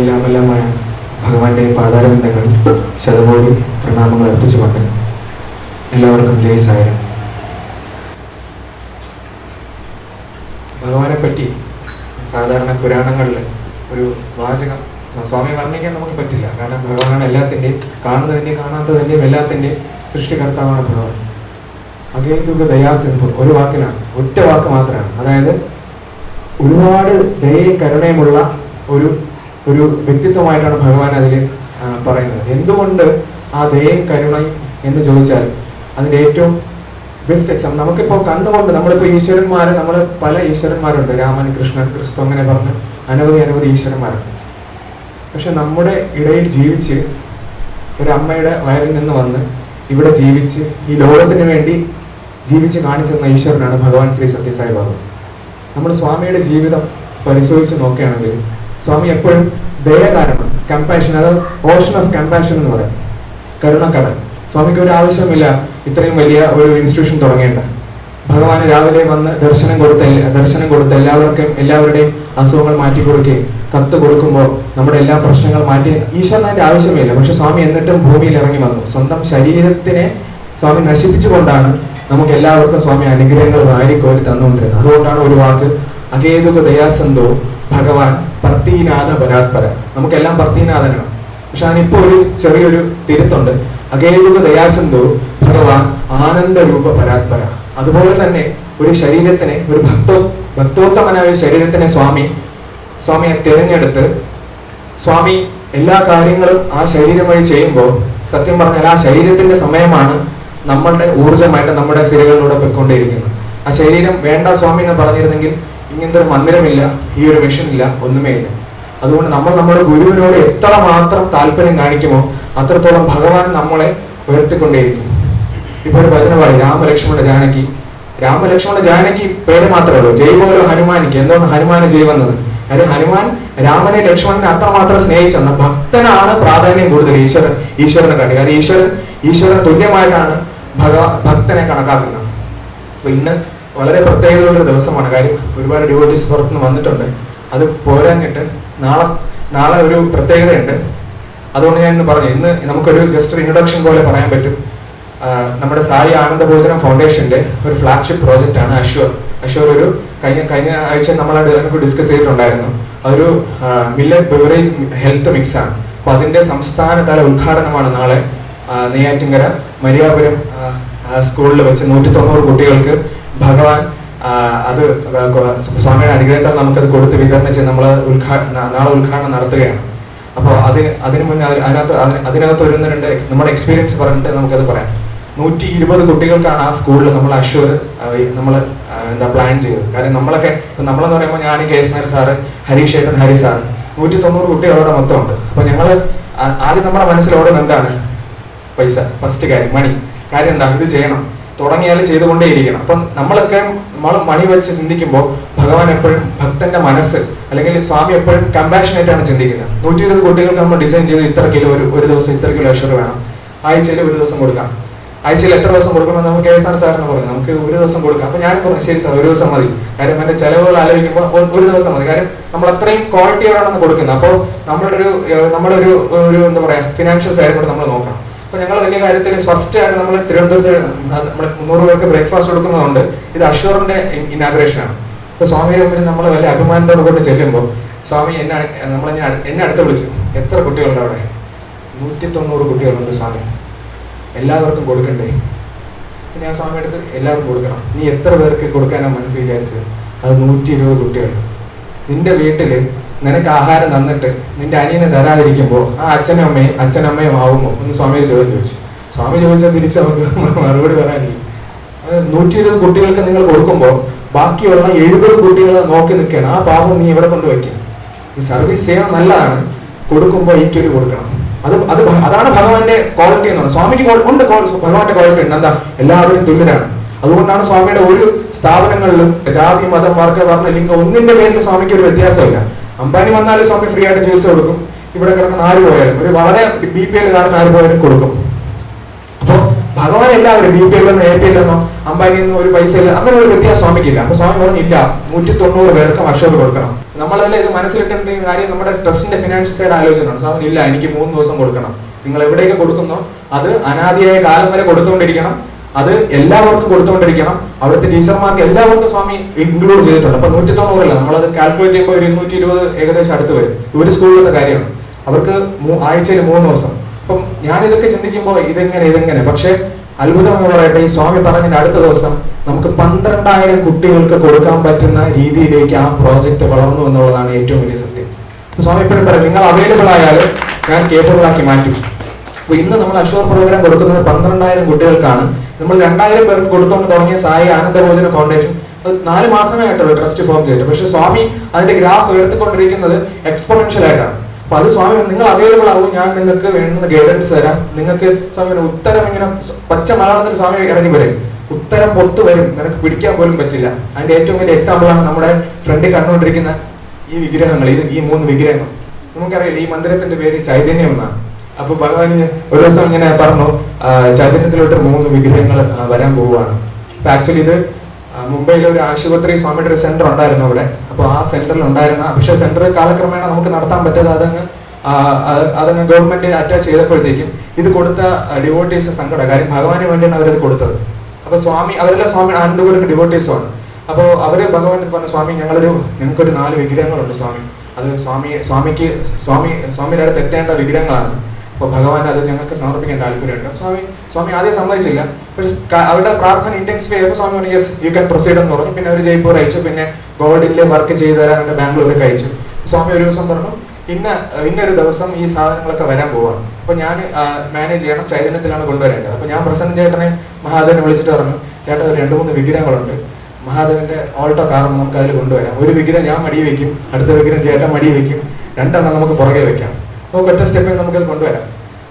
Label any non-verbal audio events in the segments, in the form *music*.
എല്ലാമെല്ലാമായ ഭഗവാന്റെ പാതാരബന്ധങ്ങൾ ശതകോടി പ്രണാമങ്ങൾ അർപ്പിച്ചുകൊണ്ട് എല്ലാവർക്കും ജയ് ഭഗവാനെ പറ്റി സാധാരണ പുരാണങ്ങളിൽ ഒരു വാചകം സ്വാമി വർണിക്കാൻ നമുക്ക് പറ്റില്ല. കാരണം ഭഗവാനാണ് എല്ലാത്തിന്റെയും കാണുന്നതിന്റെയും കാണാത്തതിന്റെയും എല്ലാത്തിന്റെയും സൃഷ്ടികർത്താവാണ് ഭഗവാൻ. അകേതുക ദയാസിന്ധു ഒരു വാക്കിനാണ് ഒറ്റ വാക്ക് മാത്രമാണ്. അതായത് ഒരുപാട് ദയയും കരുണയുമുള്ള ഒരു ഒരു വ്യക്തിത്വമായിട്ടാണ് ഭഗവാൻ അതിൽ പറയുന്നത്. എന്തുകൊണ്ട് ആ ദയം കരുണ എന്ന് ചോദിച്ചാൽ അതിന്റെ ഏറ്റവും ബെസ്റ്റ് എക്സാം നമുക്കിപ്പോൾ കണ്ടുകൊണ്ട് നമ്മളിപ്പോൾ ഈശ്വരന്മാർ നമ്മൾ പല ഈശ്വരന്മാരുണ്ട്. രാമൻ കൃഷ്ണൻ ക്രിസ്തു അങ്ങനെ പറഞ്ഞ് അനവധി അനവധി ഈശ്വരന്മാരുണ്ട്. പക്ഷെ നമ്മുടെ ഇടയിൽ ജീവിച്ച് ഒരു അമ്മയുടെ വയറിൽ നിന്ന് വന്ന് ഇവിടെ ജീവിച്ച് ഈ ലോകത്തിന് വേണ്ടി ജീവിച്ച് കാണിച്ചെന്ന ഈശ്വരനാണ് ഭഗവാൻ ശ്രീ സത്യസായി ബാബു. നമ്മൾ സ്വാമിയുടെ ജീവിതം പരിശോധിച്ച് നോക്കുകയാണെങ്കിൽ സ്വാമി എപ്പോഴും ദയ കാരണം കമ്പാഷൻ അത് ഓഷൻ ഓഫ് കമ്പാഷൻ എന്ന് പറയും. കരുണക്കടൽ. സ്വാമിക്ക് ഒരു ആവശ്യമില്ല ഇത്രയും വലിയ ഒരു ഇൻസ്റ്റിറ്റ്യൂഷൻ തുടങ്ങേണ്ട. ഭഗവാൻ രാവിലെ വന്ന് ദർശനം കൊടുത്ത ദർശനം കൊടുത്ത് എല്ലാവർക്കും എല്ലാവരുടെയും അസുഖങ്ങൾ മാറ്റി കൊടുക്കുകയും കത്ത് കൊടുക്കുമ്പോൾ നമ്മുടെ എല്ലാ പ്രശ്നങ്ങൾ മാറ്റി ഈശ്വരനാന്റെ ആവശ്യമില്ല. പക്ഷെ സ്വാമി എന്നിട്ടും ഭൂമിയിൽ ഇറങ്ങി വന്നു. സ്വന്തം ശരീരത്തിനെ സ്വാമി നശിപ്പിച്ചുകൊണ്ടാണ് നമുക്ക് എല്ലാവർക്കും സ്വാമി അനുഗ്രഹങ്ങൾ വാരിക്കോരി തന്നുകൊണ്ടിരുന്നത്. അതുകൊണ്ടാണ് ഒരു വാക്ക് അകേതുക ദയാസന്തോ ഭഗവാൻ പർത്തീനാഥ ബലാത്പര നമുക്കെല്ലാം ഭർത്തിനാഥനാണ്. പക്ഷെ അതിനിപ്പോ ഒരു ചെറിയൊരു തിരുത്തുണ്ട്. അകേതുക ദയാസന്ധു ഭഗവാൻ ആനന്ദ രൂപ പരാത്പര. അതുപോലെ തന്നെ ഒരു ശരീരത്തിനെ ഒരു ഭക്തോ ഭക്തോത്തമനായ ശരീരത്തിനെ സ്വാമി സ്വാമിയെ തിരഞ്ഞെടുത്ത് സ്വാമി എല്ലാ കാര്യങ്ങളും ആ ശരീരം വഴി ചെയ്യുമ്പോൾ സത്യം പറഞ്ഞാൽ ആ ശരീരത്തിന്റെ സമയമാണ് നമ്മളുടെ ഊർജമായിട്ട് നമ്മുടെ ശരീരങ്ങളിലൂടെ പൊയ്ക്കൊണ്ടേയിരിക്കുന്നത് ആ ശരീരം വേണ്ട സ്വാമി എന്ന് പറഞ്ഞിരുന്നെങ്കിൽ ഇങ്ങനത്തെ ഒരു മന്ദിരമില്ല ഈ ഒരു മിഷൻ ഇല്ല ഒന്നുമേ ഇല്ല. അതുകൊണ്ട് നമ്മൾ നമ്മുടെ ഗുരുവിനോട് എത്ര മാത്രം താല്പര്യം കാണിക്കുമോ അത്രത്തോളം ഭഗവാൻ നമ്മളെ ഉയർത്തിക്കൊണ്ടേയിരിക്കും. ഇപ്പൊ ഒരു ഭജന പറയും രാമലക്ഷ്മണ ജാനകി. രാമലക്ഷ്മണ ജാനകി പേര് മാത്രമേ ഉള്ളൂ. ജയ് പോലോ ഹനുമാനിക്ക്. എന്തുകൊണ്ട് ഹനുമാന് ജയ് വന്നത്? കാര്യം ഹനുമാൻ രാമനെ ലക്ഷ്മണനെ അത്രമാത്രം സ്നേഹിച്ചെന്ന ഭക്തനാണ് പ്രാധാന്യം കൂടുതൽ ഈശ്വരൻ ഈശ്വരനെ കണ്ടി. കാരണം ഈശ്വരൻ ഈശ്വരൻ തുല്യമായിട്ടാണ് ഭഗവാ ഭക്തനെ കണക്കാക്കുന്നത്. അപ്പൊ ഇന്ന് വളരെ പ്രത്യേകതയുള്ള ദിവസമാണ്. കാര്യം ഒരുപാട് ഡിവോട്ടീസ് പുറത്തുനിന്ന് വന്നിട്ടുണ്ട്. അത് പോരാഞ്ഞിട്ട് നാളെ നാളെ ഒരു പ്രത്യേകതയുണ്ട്. അതുകൊണ്ട് ഞാൻ ഇന്ന് പറഞ്ഞു ഇന്ന് നമുക്കൊരു ജസ്റ്റ് ഒരു ഇൻട്രൊഡക്ഷൻ പോലെ പറയാൻ പറ്റും. നമ്മുടെ സായി ആനന്ദഭോജനം ഫൗണ്ടേഷന്റെ ഒരു ഫ്ലാഗ്ഷിപ്പ് പ്രോജക്റ്റ് ആണ് അശ്വർ. അശ്വർ ഒരു കഴിഞ്ഞ കഴിഞ്ഞ ആഴ്ച നമ്മൾ അതിനൊക്കെ ഡിസ്കസ് ചെയ്തിട്ടുണ്ടായിരുന്നു. അതൊരു മില്ലറ്റ് ബിവറേജ് ഹെൽത്ത് മിക്സ് ആണ്. അപ്പൊ അതിന്റെ സംസ്ഥാനതല ഉദ്ഘാടനമാണ് നാളെ നെയ്യാറ്റിങ്കര മരിയാപുരം സ്കൂളിൽ വെച്ച് നൂറ്റി തൊണ്ണൂറ് കുട്ടികൾക്ക് ഭഗവാൻ അത് സ്വാമിയുടെ അനുഗ്രഹത്താൽ നമുക്കത് കൊടുത്ത് വിതരണം ചെയ്ത് നമ്മൾ ഉദ്ഘാടന നാളെ ഉദ്ഘാടനം നടത്തുകയാണ്. അപ്പോൾ അത് അതിന് മുന്നേ അതിനകത്ത് അതിന് അതിനകത്ത് ഒരു രണ്ട് നമ്മുടെ എക്സ്പീരിയൻസ് പറഞ്ഞിട്ട് നമുക്കത് പറയാം. നൂറ്റി ഇരുപത് കുട്ടികൾക്കാണ് ആ സ്കൂളിൽ നമ്മൾ അഷ്വർ നമ്മൾ എന്താ പ്ലാൻ ചെയ്തത്. കാര്യം നമ്മളൊക്കെ നമ്മളെന്ന് പറയുമ്പോൾ ഞാൻ K S Nair sir Harish ഏട്ടൻ ഹരി സാർ നൂറ്റി തൊണ്ണൂറ് കുട്ടികൾ അവിടെ മൊത്തമുണ്ട് അപ്പോൾ ഞങ്ങൾ ആദ്യം നമ്മുടെ മനസ്സിൽ ഓടുന്നത് എന്താണ്? പൈസ. ഫസ്റ്റ് കാര്യം മണി കാര്യം എന്താ? ഇത് ചെയ്യണം. തുടങ്ങിയാൽ ചെയ്തുകൊണ്ടേയിരിക്കണം. അപ്പം നമ്മളൊക്കെ നമ്മൾ മണി വെച്ച് ചിന്തിക്കുമ്പോൾ ഭഗവാൻ എപ്പോഴും ഭക്തന്റെ മനസ്സ് അല്ലെങ്കിൽ സ്വാമി എപ്പോഴും കമ്പാഷനേറ്റ് ആണ് ചിന്തിക്കുന്നത്. നൂറ്റി ഇരുപത് കുട്ടികൾക്ക് നമ്മൾ ഡിസൈൻ ചെയ്ത് ഇത്ര കിലോ ഒരു ഒരു ദിവസം ഇത്ര കിലോ ഷുഗർ വേണം. ആഴ്ചയിൽ ഒരു ദിവസം കൊടുക്കാം. ആഴ്ചയിൽ എത്ര ദിവസം കൊടുക്കണം നമുക്ക് കെ എസ് ആർ സാറിന് പറഞ്ഞു. നമുക്ക് ഒരു ദിവസം കൊടുക്കാം. അപ്പൊ ഞാൻ പറഞ്ഞു ശരി സാർ ഒരു ദിവസം മതി. കാര്യം എന്റെ ചെലവുകൾ ആലോചിക്കുമ്പോൾ ഒരു ദിവസം മതി. കാര്യം നമ്മൾ അത്രയും ക്വാളിറ്റിയോടാണ് കൊടുക്കുന്നത്. അപ്പോൾ നമ്മളൊരു നമ്മുടെ ഒരു ഒരു എന്താ പറയാ ഫിനാൻഷ്യൽ സൈഡ് കൂടെ നമ്മൾ നോക്കണം. അപ്പൊ ഞങ്ങൾ വലിയ കാര്യത്തിൽ ഫസ്റ്റ് ആയിട്ട് നമ്മൾ തിരുവനന്തപുരത്ത് നമ്മൾ മുന്നൂറ് പേർക്ക് ബ്രേക്ക്ഫാസ്റ്റ് കൊടുക്കുന്നതുകൊണ്ട് ഇത് അഷൂറിന്റെ ഇനാഗ്രേഷൻ ആണ് അപ്പൊ സ്വാമിയുടെ മുമ്പിൽ നമ്മൾ വലിയ അഭിമാനത്തോട് കൂടി ചെല്ലുമ്പോൾ സ്വാമി എന്നെ നമ്മളെ എന്നെ അടുത്ത് വിളിച്ചു. എത്ര കുട്ടികളുണ്ട് അവിടെ? നൂറ്റി തൊണ്ണൂറ് കുട്ടികളുണ്ട് സ്വാമി. എല്ലാവർക്കും കൊടുക്കണ്ടേ? ഞാൻ സ്വാമി അടുത്ത് എല്ലാവർക്കും കൊടുക്കണം. നീ എത്ര പേർക്ക് കൊടുക്കാനാണ് മനസ്സ് വിചാരിച്ചത്? അത് നൂറ്റി ഇരുപത് കുട്ടികൾ നിന്റെ വീട്ടിൽ നിനക്ക് ആഹാരം തന്നിട്ട് നിന്റെ അനിയനെ തരാതിരിക്കുമ്പോൾ ആ അച്ഛനും അമ്മയും അച്ഛനമ്മയും ആവുമോ എന്ന് സ്വാമിയെ ചോദ്യം ചോദിച്ചു. സ്വാമി ചോദിച്ചാൽ തിരിച്ച് നമുക്ക് മറുപടി പറയാനില്ല. നൂറ്റി ഇരുപത് കുട്ടികൾക്ക് നിങ്ങൾ കൊടുക്കുമ്പോൾ ബാക്കിയുള്ള എഴുപത് കുട്ടികളെ നോക്കി നിൽക്കണം ആ പാപം നീ ഇവിടെ കൊണ്ട് വയ്ക്കും? ഈ സർവീസ് ചെയ്യാൻ നല്ലതാണ്. കൊടുക്കുമ്പോൾ ഈക്വലി കൊടുക്കണം. അത് അത് അതാണ് ഭഗവാന്റെ ക്വാളിറ്റി എന്ന് പറയുന്നത്. സ്വാമിക്ക് ഉണ്ട് ഭഗവാന്റെ ക്വാളിറ്റി ഉണ്ട്. എന്താ? എല്ലാവരും തുല്യരാണ്. അതുകൊണ്ടാണ് സ്വാമിയുടെ ഒരു സ്ഥാപനങ്ങളിലും ജാതി മതം വർഗ വർണ ലിംഗം ഒന്നിന്റെ പേരിൽ സ്വാമിക്ക് ഒരു വ്യത്യാസമില്ല. അംബാനി വന്നാലും സ്വാമി ഫ്രീ ആയിട്ട് ചികിത്സ കൊടുക്കും. ഇവിടെ കിടക്കുന്ന ആര് പോയാലും ഒരു വളരെ ബി പി എൽ കാണുന്ന ആര് പോയാലും കൊടുക്കും. അപ്പോൾ ഭഗവാൻ എല്ലാവരും ബി പി എല്ലെന്നോ എ പി എല്ലെന്നോ അംബാനിയിൽ നിന്ന് ഒരു പൈസ ഇല്ല അങ്ങനെ ഒരു വ്യത്യാസം സ്വാമിക്കില്ല. അപ്പൊ സ്വാമി പറഞ്ഞില്ല നൂറ്റി തൊണ്ണൂറ് പേർക്ക് വർഷം കൊടുക്കണം. നമ്മളല്ലേ ഇത് മനസ്സിലിട്ടേണ്ട ഈ കാര്യം? നമ്മുടെ ട്രസ്റ്റിന്റെ ഫിനാൻഷ്യൽ സൈഡ് ആലോചനയാണ് സ്വാമി ഇല്ല എനിക്ക് മൂന്ന് ദിവസം കൊടുക്കണം. നിങ്ങൾ എവിടെയൊക്കെ കൊടുക്കുന്നോ അത് അനാദിയായ കാലം വരെ കൊടുത്തുകൊണ്ടിരിക്കണം. അത് എല്ലാവർക്കും കൊടുത്തുകൊണ്ടിരിക്കണം. അവിടുത്തെ ടീച്ചർമാർക്ക് എല്ലാവർക്കും സ്വാമി ഇൻക്ലൂഡ് ചെയ്തിട്ടുണ്ട്. അപ്പൊ നൂറ്റി തൊണ്ണൂറല്ല നമ്മളത് കാൽക്കുലേറ്റ് ചെയ്യുമ്പോൾ ഒരു ഇരുന്നൂറ്റി ഇരുപത് ഏകദേശം അടുത്ത് വരും. ഒരു സ്കൂളിലത്തെ കാര്യമാണ്. അവർക്ക് ആഴ്ചയിൽ മൂന്ന് ദിവസം. അപ്പം ഞാൻ ഇതൊക്കെ ചിന്തിക്കുമ്പോൾ ഇതെങ്ങനെ ഇതെങ്ങനെ? പക്ഷെ അത്ഭുതം പറയട്ടെ ഈ സ്വാമി പറഞ്ഞതിന്റെ അടുത്ത ദിവസം നമുക്ക് പന്ത്രണ്ടായിരം കുട്ടികൾക്ക് കൊടുക്കാൻ പറ്റുന്ന രീതിയിലേക്ക് ആ പ്രോജക്റ്റ് വളർന്നു എന്നുള്ളതാണ് ഏറ്റവും വലിയ സത്യം. സ്വാമി ഇപ്പോഴും പറയാം നിങ്ങൾ അവൈലബിൾ ആയാൽ ഞാൻ കേപ്പബിൾ ആക്കി മാറ്റും. അപ്പൊ ഇന്ന് നമ്മൾ അഷോർ പ്രോഗ്രാം കൊടുക്കുന്നത് പന്ത്രണ്ടായിരം കുട്ടികൾക്കാണ്. നമ്മൾ രണ്ടായിരം പേർക്ക് കൊടുത്തുകൊണ്ട് തുടങ്ങിയ സായി ആനന്ദഭോജന ഫൗണ്ടേഷൻ അത് നാല് മാസമേ ആയിട്ടുള്ളൂ ട്രസ്റ്റ് ഫോം ചെയ്തിട്ട്. പക്ഷെ സ്വാമി അതിന്റെ ഗ്രാഫ് ഉയർത്തിക്കൊണ്ടിരിക്കുന്നത് എക്സ്പോണൻഷ്യൽ ആയിട്ടാണ്. അപ്പൊ അത് സ്വാമി നിങ്ങൾ അവൈലബിൾ ആവും. ഞാൻ നിങ്ങൾക്ക് വേണ്ടുന്ന ഗൈഡൻസ് തരാം. നിങ്ങൾക്ക് സ്വാമി ഉത്തരം ഇങ്ങനെ പച്ച മലയാളത്തിൽ സ്വാമി ഇറങ്ങി വരും. ഉത്തരം പൊത്തു വരും. നിനക്ക് പിടിക്കാൻ പോലും പറ്റില്ല. അതിന്റെ ഏറ്റവും വലിയ എക്സാമ്പിൾ ആണ് നമ്മുടെ ഫ്രണ്ടിൽ കണ്ടുകൊണ്ടിരിക്കുന്ന ഈ വിഗ്രഹങ്ങൾ. ഇത് ഈ മൂന്ന് വിഗ്രഹങ്ങൾ. നമുക്കറിയില്ല ഈ മന്ദിരത്തിന്റെ പേര് ചൈതന്യം എന്നാണ്. അപ്പൊ ഭഗവാൻ ഒരു ദിവസം ഇങ്ങനെ പറഞ്ഞു ചൈതന്യത്തിലോട്ട് മൂന്ന് വിഗ്രഹങ്ങൾ വരാൻ പോവുകയാണ്. അപ്പൊ ആക്ച്വലി ഇത് മുംബൈയിലെ ഒരു ആശുപത്രി സ്വാമിയുടെ ഒരു സെന്റർ ഉണ്ടായിരുന്നു അവിടെ. അപ്പോൾ ആ സെന്ററിൽ ഉണ്ടായിരുന്ന പക്ഷേ സെന്റർ കാലക്രമേണ നമുക്ക് നടത്താൻ പറ്റാതെ അതങ്ങ് അതങ്ങ് ഗവൺമെന്റ് അറ്റാച്ച് ചെയ്തപ്പോഴത്തേക്കും ഇത് കൊടുത്ത ഡിവോട്ടീസ് സങ്കട. കാര്യം ഭഗവാന് വേണ്ടിയാണ് അവരത് കൊടുത്തത്. അപ്പൊ സ്വാമി അവരെല്ലാം സ്വാമി ആനന്ദപുരം ഡിവോട്ടീസുമാണ് അപ്പോൾ അവർ ഭഗവാൻ പറഞ്ഞു സ്വാമി ഞങ്ങളൊരു ഞങ്ങൾക്കൊരു നാല് വിഗ്രഹങ്ങളുണ്ട് സ്വാമി. അത് സ്വാമി സ്വാമിക്ക് സ്വാമി സ്വാമിയുടെ അടുത്ത് എത്തേണ്ട വിഗ്രഹങ്ങളാണ്. അപ്പോൾ ഭഗവാൻ അത് ഞങ്ങൾക്ക് സമർപ്പിക്കാൻ താല്പര്യമുണ്ട്. സ്വാമി സ്വാമി ആദ്യം സമ്മതിച്ചില്ല. പക്ഷെ അവരുടെ പ്രാർത്ഥന ഇന്റൻസിഫൈ ആയപ്പോൾ സ്വാമി പറഞ്ഞു യെസ് യു ക്യാൻ പ്രൊസീഡ് എന്ന് പറഞ്ഞു. പിന്നെ അവർ ജയ്പൂർ അയച്ചു. പിന്നെ ഗോൾഡിലെ വർക്ക് ചെയ്തു തരാൻ എന്റെ ബാംഗ്ലൂരിലേക്ക് അയച്ചു സ്വാമി ഒരു ദിവസം പറഞ്ഞു ഇന്ന ഇന്നൊരു ദിവസം ഈ സാധനങ്ങളൊക്കെ വരാൻ പോവാണ്. അപ്പോൾ ഞാൻ മാനേജ് ചെയ്യണം. ചൈതന്യത്തിലാണ് കൊണ്ടുവരേണ്ടത്. അപ്പോൾ ഞാൻ പ്രസന്റ് ചേട്ടനെ മഹാദേവനെ വിളിച്ചിട്ട് പറഞ്ഞു ചേട്ടൻ രണ്ട് മൂന്ന് വിഗ്രഹങ്ങളുണ്ട്. മഹാദേവന്റെ ഓൾട്ടോ കാറും നമുക്ക് അതിൽ കൊണ്ടുവരാം. ഒരു വിഗ്രഹം ഞാൻ മടി വെക്കും. അടുത്ത വിഗ്രഹം ചേട്ടൻ മടി വെക്കും. രണ്ടെണ്ണം നമുക്ക് പുറകെ വെക്കാം. നമുക്ക് ഒറ്റ സ്റ്റെപ്പിൽ നമുക്കത് കൊണ്ടുവരാം.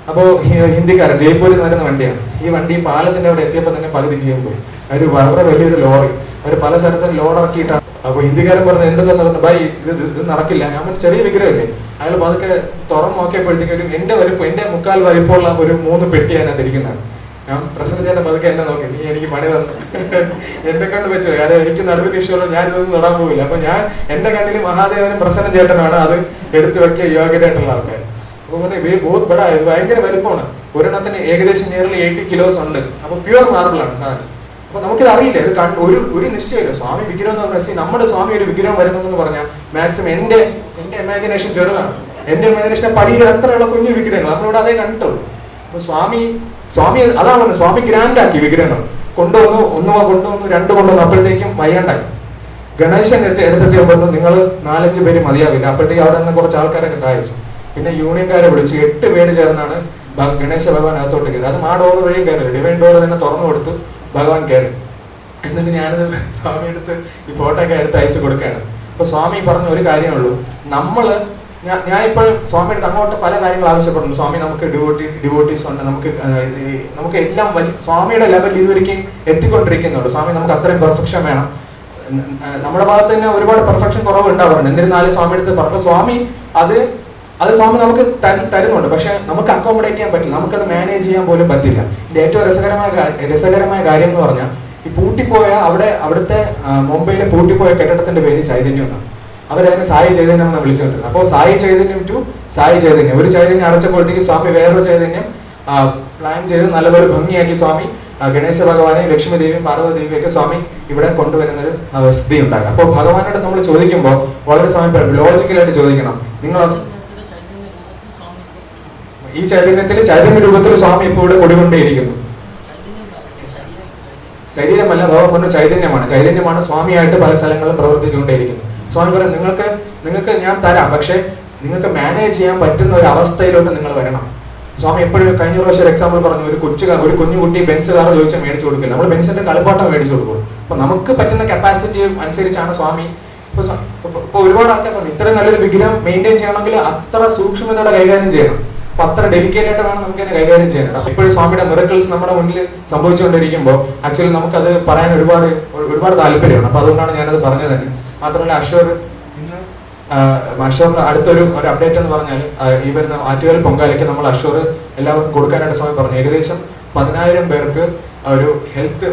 അപ്പോൾ ഹിന്ദിക്കാരൻ ജയ്പൂരിൽ വരുന്ന വണ്ടിയാണ്. ഈ വണ്ടി പാലത്തിന്റെ അവിടെ എത്തിയപ്പോൾ തന്നെ പകുതി ചെയ്യാൻ പോയി. അത് വളരെ വലിയൊരു ലോറി. അവർ പല സ്ഥലത്തും ലോഡ് അപ്പോൾ അപ്പൊ ഹിന്ദിക്കാരൻ പറഞ്ഞു എന്ത് തന്നെ? ബൈ ഇത് ഇത് നടക്കില്ല. ഞാൻ പറഞ്ഞു, ചെറിയ വിഗ്രഹമല്ലേ? അയാൾ പതുക്കെ തുറന്നു നോക്കിയപ്പോഴത്തേക്കും എന്റെ വലിപ്പം എന്റെ മുക്കാൽ വലിപ്പമുള്ള ഒരു മൂന്ന് പെട്ടിയാണ് അതിനകത്ത് ഞാൻ പ്രസന്റ് ചേട്ടൻ പതുക്കെ എന്നെ നോക്കി. നീ എനിക്ക് പണി തന്നു. *laughs* എന്നെ കണ്ട് പറ്റുമോ? കാരണം എനിക്ക് നടുവ് വിഷയമുള്ള ഞാൻ ഇതൊന്നും തൊടാൻ പോകില്ല അപ്പൊ ഞാൻ എന്റെ കണ്ണിൽ മഹാദേവനും പ്രസന്ന ചേട്ടനാണ് അത് എടുത്തു വെക്കിയ യോഗ്യതയായിട്ടുള്ള ആൾക്കാർ അപ്പൊ പറഞ്ഞു "വേ ബോത്ത് ബഡാ ഇത് ഭയങ്കര വലുപ്പമാണ്. ഒരെണ്ണത്തിന് ഏകദേശം നിയർലി എയ്റ്റി കിലോസ് ഉണ്ട്. അപ്പൊ പ്യുവർ മാർബിൾ ആണ് സാധനം. അപ്പൊ നമുക്കിത് അറിയില്ല. ഇത് കണ്ട് ഒരു ഒരു നിശ്ചയമില്ല. സ്വാമി വിഗ്രഹം എന്ന് പറഞ്ഞാൽ നമ്മുടെ സ്വാമി ഒരു വിഗ്രഹം വരുന്നു എന്ന് പറഞ്ഞാൽ മാക്സിമം എന്റെ എന്റെ ഇമാജിനേഷൻ ചെറുതാണ്. എന്റെ ഇമാജിനേഷൻ പടിയിൽ അത്രയുള്ള കുഞ്ഞു വിഗ്രഹങ്ങൾ നമ്മളിവിടെ അതേ കണ്ടിട്ടുള്ളൂ. അപ്പൊ സ്വാമി സ്വാമി അതാണ് സ്വാമി ഗ്രാൻഡ് ആക്കി വിഗ്രഹങ്ങൾ കൊണ്ടുവന്നു ഒന്ന് കൊണ്ടുവന്നു രണ്ട് കൊണ്ടുവന്നു. അപ്പോഴത്തേക്കും വയ്യാണ്ടായി ഗണേശൻ എടുത്ത് എടുത്തെത്തിയപ്പോൾ നിങ്ങൾ നാലഞ്ച് പേര് മതിയാവില്ല. അപ്പോഴത്തേക്ക് അവിടെ നിന്ന് കുറച്ച് ആൾക്കാരൊക്കെ സഹായിച്ചു. പിന്നെ യൂണിയൻകാരെ വിളിച്ച് എട്ട് പേര് ചേർന്നാണ് ഗണേശ ഭഗവാൻ അകത്തോട്ട് കയറി അത് ആ ഡോർ വഴിയും കയറി. ഡിവൈൻ ഡോർ തന്നെ തുറന്നു കൊടുത്ത് ഭഗവാൻ കയറി. എന്നിട്ട് ഞാനത് സ്വാമി എടുത്ത് ഈ ഫോട്ടോ ഒക്കെ എടുത്ത് അയച്ചു കൊടുക്കുകയാണ്. അപ്പൊ സ്വാമി പറഞ്ഞ ഒരു കാര്യമുള്ളൂ നമ്മൾ ഞാൻ ഞാൻ ഇപ്പോഴും സ്വാമി അടുത്ത് അങ്ങോട്ട് പല കാര്യങ്ങൾ ആവശ്യപ്പെടുന്നു സ്വാമി നമുക്ക് ഡിവോട്ടി ഡിവോട്ടീസ് ഉണ്ട്. നമുക്ക് നമുക്ക് എല്ലാം വലിയ സ്വാമിയുടെ ലെവലിൽ ഇതുവരെയും എത്തിക്കൊണ്ടിരിക്കുന്നുണ്ട്. സ്വാമി നമുക്ക് അത്രയും പെർഫെക്ഷൻ വേണം. നമ്മുടെ ഭാഗത്ത് തന്നെ ഒരുപാട് പെർഫെക്ഷൻ കുറവ് ഉണ്ടാവാറുണ്ട് എന്നിരുന്നാലും സ്വാമി അടുത്ത് പറഞ്ഞു സ്വാമി അത് അത് സ്വാമി നമുക്ക് തര- തരുന്നുണ്ട്. പക്ഷെ നമുക്ക് അക്കോമഡേറ്റ് ചെയ്യാൻ പറ്റില്ല. നമുക്കത് മാനേജ് ചെയ്യാൻ പോലും പറ്റില്ല. ഇതിന്റെ ഏറ്റവും രസകരമായ രസകരമായ കാര്യം എന്ന് പറഞ്ഞാൽ ഈ പൂട്ടിപ്പോയ അവിടെ അവിടുത്തെ മുംബൈയിലെ പൂട്ടിപ്പോയ കെട്ടിടത്തിന്റെ പേര് ചൈതന്യം എന്നാണ് അവരതിനെ സായി ചൈതന്യം എന്നാണ് വിളിച്ചുകൊണ്ടിരുന്നത്. അപ്പോൾ സായി ചൈതന്യം ടു സായി ചൈതന്യം. ഒരു ചൈതന്യം അടച്ചപ്പോഴത്തേക്ക് സ്വാമി വേറൊരു ചൈതന്യം പ്ലാൻ ചെയ്ത് നല്ലപോലെ ഭംഗിയാക്കി സ്വാമി ഗണേശ ഭഗവാനെ ലക്ഷ്മിദേവിയും ദേവിയും പാർവതി ദേവിയും ഒക്കെ സ്വാമി ഇവിടെ കൊണ്ടുവരുന്ന ഒരു സ്ഥിതി ഉണ്ടാകും. അപ്പോൾ ഭഗവാനോട് നമ്മൾ ചോദിക്കുമ്പോൾ വളരെ സ്വാമി ലോജിക്കലായിട്ട് ചോദിക്കണം. നിങ്ങൾ ഈ ചൈതന്യത്തിൽ ചൈതന്യ രൂപത്തിൽ സ്വാമി ഇപ്പോൾ ഇവിടെ കൊടികൊണ്ടേയിരിക്കുന്നു. ശരീരമല്ല ഭഗവാൻ പറഞ്ഞ ചൈതന്യമാണ്. ചൈതന്യമാണ് സ്വാമിയായിട്ട് പല സ്ഥലങ്ങളിലും പ്രവർത്തിച്ചുകൊണ്ടേയിരിക്കുന്നത്. സ്വാമി പറയും നിങ്ങൾക്ക് നിങ്ങൾക്ക് ഞാൻ തരാം പക്ഷേ നിങ്ങൾക്ക് മാനേജ് ചെയ്യാൻ പറ്റുന്ന ഒരു അവസ്ഥയിലോട്ട് നിങ്ങൾ വരണം. സ്വാമി എപ്പോഴും കഴിഞ്ഞ പ്രാവശ്യം ഒരു എക്സാമ്പിൾ പറഞ്ഞു ഒരു കൊച്ചു ഒരു കുഞ്ഞു കുട്ടി ബെൻസ് കാർ ചോദിച്ചാൽ മേടിച്ചു കൊടുക്കില്ല. നമ്മൾ ബെൻസിന്റെ കളിപ്പാട്ടം മേടിച്ചു കൊടുക്കും. അപ്പൊ നമുക്ക് പറ്റുന്ന കപ്പാസിറ്റി അനുസരിച്ചാണ് സ്വാമി. ഇപ്പൊ ഇപ്പൊ- ഒരുപാട് ആൾക്കാർ ഇത്രയും നല്ലൊരു വിഗ്രഹം മെയിന്റെയിൻ ചെയ്യണമെങ്കിൽ അത്ര സൂക്ഷ്മതയോടെ കൈകാര്യം ചെയ്യണം. അപ്പൊ അത്ര ഡെലിക്കേറ്റ് ആയിട്ട് വേണം നമുക്ക് അതിനെ കൈകാര്യം ചെയ്യണം ഇപ്പോഴും സ്വാമിയുടെ മിറക്കിൾസ് നമ്മുടെ മുന്നിൽ സംഭവിച്ചുകൊണ്ടിരിക്കുമ്പോൾ ആക്ച്വലി നമുക്കത് പറയാൻ ഒരുപാട് ഒരുപാട് താല്പര്യമാണ് അപ്പൊ അതുകൊണ്ടാണ് ഞാനത് പറഞ്ഞത് തന്നെ. മാത്രമല്ല അഷോർ അഷോറിന് അടുത്തൊരു ഒരു അപ്ഡേറ്റ് എന്ന് പറഞ്ഞാൽ ഈ വരുന്ന ആറ്റുകാൽ പൊങ്കാലയ്ക്ക് നമ്മൾ അഷോർ എല്ലാവർക്കും കൊടുക്കാനായിട്ട് സമയം പറഞ്ഞു. ഏകദേശം പതിനായിരം പേർക്ക് ഒരു ഹെൽത്ത്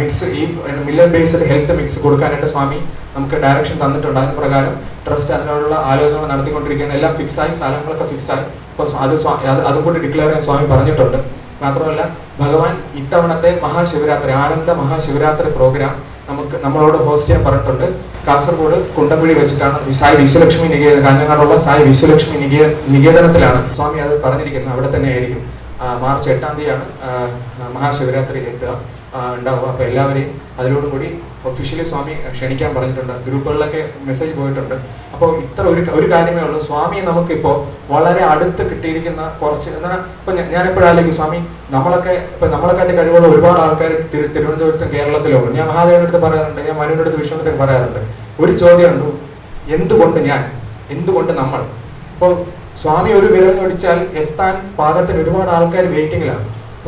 മിക്സ് ഈ മില്ലർ ബേസ്ഡ് ഹെൽത്ത് മിക്സ് കൊടുക്കാനായിട്ട് സ്വാമി നമുക്ക് ഡയറക്ഷൻ തന്നിട്ടുണ്ട്. അതിന് പ്രകാരം ട്രസ്റ്റ് അതിനോടുള്ള ആലോചന നടത്തിക്കൊണ്ടിരിക്കുകയാണ്. എല്ലാം ഫിക്സായി സ്ഥലങ്ങളൊക്കെ ഫിക്സായി അപ്പോൾ അത് അതും കൂടി ഡിക്ലെയർ ചെയ്യാൻ സ്വാമി പറഞ്ഞിട്ടുണ്ട്. മാത്രമല്ല ഭഗവാൻ ഇത്തവണത്തെ മഹാശിവരാത്രി ആനന്ദ മഹാശിവരാത്രി പ്രോഗ്രാം നമുക്ക് നമ്മളോട് ഹോസ്റ്റ് ചെയ്യാൻ പറഞ്ഞിട്ടുണ്ട്. കാസർഗോഡ് കുണ്ടംകുഴി വെച്ചിട്ടാണ് സായി വിശ്വലക്ഷ്മി നികേതൻ കാഞ്ഞങ്ങാടുള്ള സായി വിശ്വലക്ഷ്മി നികേ നികേതനത്തിലാണ്. സ്വാമി അത് പറഞ്ഞിരിക്കുന്നത്. അവിടെ തന്നെ ആയിരിക്കും. മാർച്ച് എട്ടാം തീയതിയാണ് മഹാശിവരാത്രി എത്തുക. ഉണ്ടാവുക. അപ്പോൾ എല്ലാവരെയും അതിലോടും കൂടി ഒഫീഷ്യലി സ്വാമി ക്ഷണിക്കാൻ പറഞ്ഞിട്ടുണ്ട്. ഗ്രൂപ്പുകളിലൊക്കെ മെസ്സേജ് പോയിട്ടുണ്ട്. അപ്പോൾ ഇത്ര ഒരു ഒരു കാര്യമേ ഉള്ളൂ. സ്വാമി നമുക്കിപ്പോൾ വളരെ അടുത്ത് കിട്ടിയിരിക്കുന്ന കുറച്ച് എന്നാൽ ഇപ്പം എപ്പോഴാണെങ്കിൽ സ്വാമി നമ്മളൊക്കെ ഇപ്പം നമ്മളെക്കാട്ടി കഴിവുള്ള ഒരുപാട് ആൾക്കാർ തിരു തിരുവനന്തപുരത്തും കേരളത്തിലും ഞാൻ മഹാദേവന്റെ അടുത്ത് പറയാറുണ്ട്. ഞാൻ മനുവിന്റെ അടുത്ത് വിഷ്ണുവിന്റെ പറയാറുണ്ട്. ഒരു ചോദ്യമുണ്ട് എന്തുകൊണ്ട് ഞാൻ? എന്തുകൊണ്ട് നമ്മൾ? അപ്പോൾ സ്വാമി ഒരു വിരൽ ഒടിച്ചാൽ എത്താൻ പാകത്തിന് ഒരുപാട് ആൾക്കാർ വെയിറ്റിങ്ങിലാണ്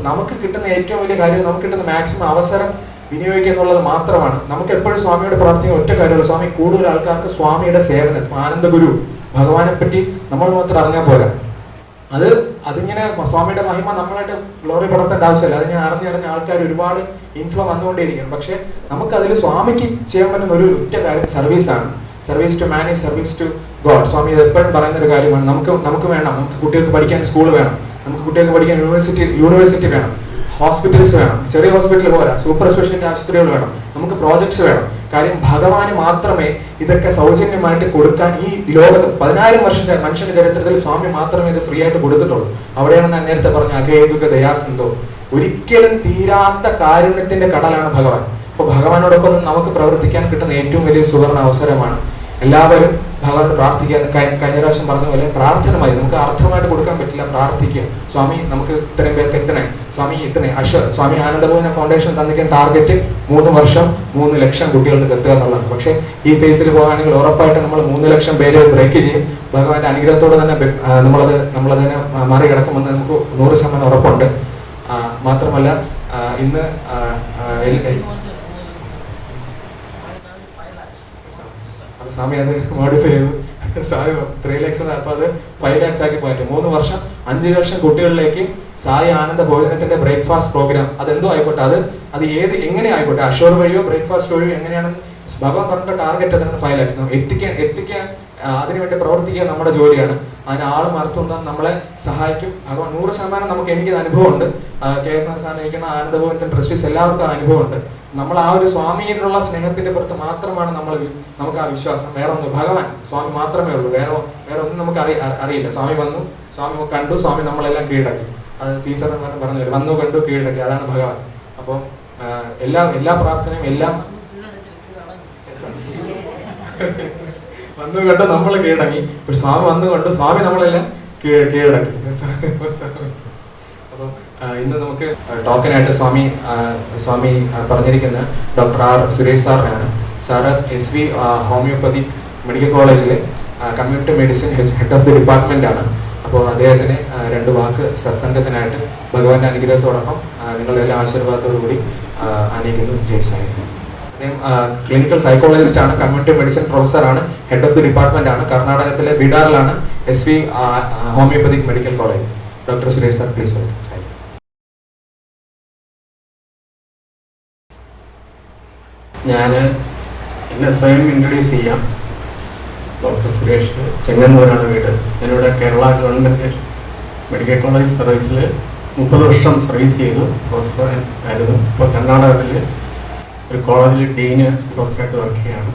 നമുക്ക് കിട്ടുന്ന ഏറ്റവും വലിയ കാര്യം നമുക്ക് കിട്ടുന്ന മാക്സിമം അവസരം വിനിയോഗിക്കുക എന്നുള്ളത് മാത്രമാണ്. നമുക്ക് എപ്പോഴും സ്വാമിയോട് പ്രാർത്ഥിക്കുന്ന ഒറ്റ കാര്യമുള്ളൂ. സ്വാമി കൂടുതൽ ആൾക്കാർക്ക് സ്വാമിയുടെ സേവനം ആനന്ദഗുരു ഭഗവാനെ പറ്റി നമ്മൾ മാത്രം അറിഞ്ഞാൽ പോരാ. അത് അതിങ്ങനെ സ്വാമിയുടെ മഹിമ നമ്മളായിട്ട് ഗ്ലോറി പടർത്തേണ്ട ആവശ്യമില്ല. അത് ഞാൻ അറിഞ്ഞറിഞ്ഞ ആൾക്കാർ ഒരുപാട് ഇൻഫ്ലോ വന്നുകൊണ്ടേയിരിക്കും പക്ഷെ നമുക്ക് അതിൽ സ്വാമിക്ക് ചെയ്യാൻ പറ്റുന്ന ഒരു ഒറ്റ കാര്യം സർവീസാണ് service to manage service to God സ്വാമി എപ്പോഴും പറയുന്ന ഒരു കാര്യമാണ്. നമുക്ക് നമുക്ക് വേണം. നമുക്ക് കുട്ടികൾക്ക് പഠിക്കാൻ സ്കൂൾ വേണം. നമുക്ക് കുട്ടികൾക്ക് പഠിക്കാൻ യൂണിവേഴ്സിറ്റി യൂണിവേഴ്സിറ്റി വേണം. ഹോസ്പിറ്റൽസ് വേണം. ചെറിയ ഹോസ്പിറ്റൽ പോരാ. സൂപ്പർ സ്പെഷ്യാലിറ്റി ആശുപത്രികൾ വേണം. നമുക്ക് പ്രോജക്ട്സ് വേണം. കാര്യം ഭഗവാന് മാത്രമേ ഇതൊക്കെ സൗജന്യമായിട്ട് കൊടുക്കാൻ ഈ ലോകത്ത് പതിനായിരം വർഷം മനുഷ്യന്റെ ചരിത്രത്തിൽ സ്വാമി മാത്രമേ ഇത് ഫ്രീ ആയിട്ട് കൊടുത്തിട്ടുള്ളൂ. അവിടെയാണ് ഞാൻ നേരത്തെ പറഞ്ഞ അഗേതുക ദയാസന്തോ ഒരിക്കലും തീരാത്ത കാരുണ്യത്തിന്റെ കടലാണ് ഭഗവാൻ. അപ്പൊ ഭഗവാനോടൊപ്പം നമുക്ക് പ്രവർത്തിക്കാൻ കിട്ടുന്ന ഏറ്റവും വലിയ സുവർണ അവസരമാണ്. എല്ലാവരും ഭഗവാനോട് പ്രാർത്ഥിക്കാൻ കഴി- കഴിഞ്ഞ പ്രാവശ്യം പറഞ്ഞ പോലെ പ്രാർത്ഥന മതി നമുക്ക് അർത്ഥമായിട്ട് കൊടുക്കാൻ പറ്റില്ല പ്രാർത്ഥിക്കുക. സ്വാമി നമുക്ക് ഇത്രയും പേർക്ക് എത്തണേ? സ്വാമി ഇത്രയും അശ്വ സ്വാമി ആനന്ദഭവന ഫൗണ്ടേഷൻ തന്നിരിക്കുന്ന ടാർഗറ്റ് മൂന്ന് വർഷം മൂന്ന് ലക്ഷം കുട്ടികൾക്ക് എത്തുക എന്നുള്ളതാണ്. പക്ഷേ ഈ ഫേസിൽ പോകുകയാണെങ്കിൽ ഉറപ്പായിട്ട് നമ്മൾ മൂന്ന് ലക്ഷം പേര് ബ്രേക്ക് ചെയ്യും. ഭഗവാന്റെ അനുഗ്രഹത്തോടെ തന്നെ നമ്മളത് നമ്മളതിനെ മറികടക്കുമെന്ന് നമുക്ക് നൂറ് ശതമാനം ഉറപ്പുണ്ട്. മാത്രമല്ല ഇന്ന് സ്വാമി അത് മോഡിഫൈ ചെയ്തു. സ്വാമി ത്രീ ലാക്സ് അപ്പൊ അത് ഫൈവ് ലാക്സ് ആക്കി മാറ്റും മൂന്ന് വർഷം അഞ്ച് ലക്ഷം കുട്ടികളിലേക്ക് സായി ആനന്ദ ഭോജനത്തിന്റെ ബ്രേക്ക്ഫാസ്റ്റ് പ്രോഗ്രാം അതെന്തോ ആയിക്കോട്ടെ. അത് അത് ഏത് എങ്ങനെ ആയിക്കോട്ടെ? അഷോർ വഴിയോ ബ്രേക്ക്ഫാസ്റ്റ് വഴിയോ എങ്ങനെയാണ്? ഭഗവാൻ പറഞ്ഞ ടാർഗറ്റ് അതാണ് ഫൈവ് ലാക്സ് എത്തിക്കാൻ എത്തിക്കാൻ അതിനുവേണ്ടി പ്രവർത്തിക്കുക നമ്മുടെ ജോലിയാണ്. അതിന് ആൾ മറുത്തുണ്ടാൻ നമ്മളെ സഹായിക്കും. അത് നൂറ് ശതമാനം നമുക്ക് എനിക്ക് അനുഭവമുണ്ട്. കെ എസ് ആർ സാറിനിരിക്കുന്ന ആനന്ദഭവനത്തിന്റെ ട്രസ്റ്റീസ് എല്ലാവർക്കും അനുഭവമുണ്ട്. നമ്മൾ ആ ഒരു സ്വാമിയിലുള്ള സ്നേഹത്തിന്റെ പുറത്ത് മാത്രമാണ് നമ്മൾ നമുക്ക് ആ വിശ്വാസം. വേറെ ഒന്നും ഭഗവാൻ സ്വാമി മാത്രമേ ഉള്ളൂ. വേറെ വേറെ ഒന്നും നമുക്ക് അറി അറിയില്ല. സ്വാമി വന്നു സ്വാമി കണ്ടു സ്വാമി നമ്മളെല്ലാം കീഴടക്കി. അത് സീസർ പറഞ്ഞു വന്നു കണ്ടു കീഴടക്കി. അതാണ് ഭഗവാൻ. അപ്പം എല്ലാ എല്ലാ പ്രാർത്ഥനയും എല്ലാം വന്നു കണ്ട് നമ്മൾ കീഴടങ്ങി. പക്ഷെ സ്വാമി വന്നു കണ്ടു. സ്വാമി നമ്മളെല്ലാം കീഴ- കീഴടക്കി. അപ്പോൾ ഇന്ന് നമുക്ക് ടോക്കനായിട്ട് സ്വാമി സ്വാമി പറഞ്ഞിരിക്കുന്ന doctor R Suresh സാറിനാണ് sir S V homeopathy medical കോളേജിലെ community medicine head of the department ആണ് അപ്പോൾ അദ്ദേഹത്തിന് രണ്ട് വാക്ക് സത്സംഗത്തിനായിട്ട് ഭഗവാന്റെ അനുഗ്രഹത്തോടൊപ്പം നിങ്ങളുടെ എല്ലാ ആശീർവാദത്തോടു കൂടി അനേകുന്നു ജയ് അദ്ദേഹം ക്ലിനിക്കൽ സൈക്കോളജിസ്റ്റ് ആണ് കമ്മ്യൂണിറ്റി മെഡിസിൻ പ്രൊഫസറാണ് ഹെഡ് ഓഫ് ദി ഡിപ്പാർട്ട്മെന്റ് ആണ് കർണാടകത്തിലെ ബിഡാറിലാണ് S V homeopathic medical college doctor Suresh sir please ഞാൻ എന്നെ സ്വയം ഇൻട്രൊഡ്യൂസ് ചെയ്യാം. ഡോക്ടർ സുരേഷ് ചെങ്ങന്നൂരാണ് വീട്. ഞാനിവിടെ കേരള ഗവൺമെന്റ് മെഡിക്കൽ കോളേജ് സർവീസിൽ മുപ്പത് വർഷം സർവീസ് ചെയ്തു. പ്രൊഫസർ ആയിരുന്നു. ഇപ്പോൾ കർണാടകത്തിൽ ഒരു കോളേജിൽ ഡീന് പ്രൊഫസറായിട്ട് വർക്ക് ചെയ്യുകയാണ്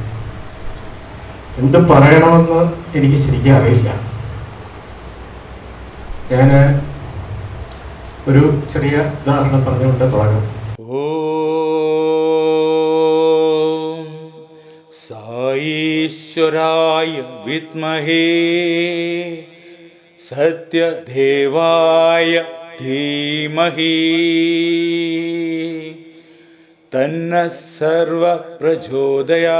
എന്ത് പറയണമെന്ന് എനിക്ക് ശരിക്കും അറിയില്ല. ഞാൻ ഒരു ചെറിയ ഉദാഹരണം പറഞ്ഞുകൊണ്ട് തുടങ്ങാം. ഓ സായീശ്വരായ വിദ്മഹേ സത്യദേവായ ധീമഹീ. തന്ന സർവ പ്രചോദയാത്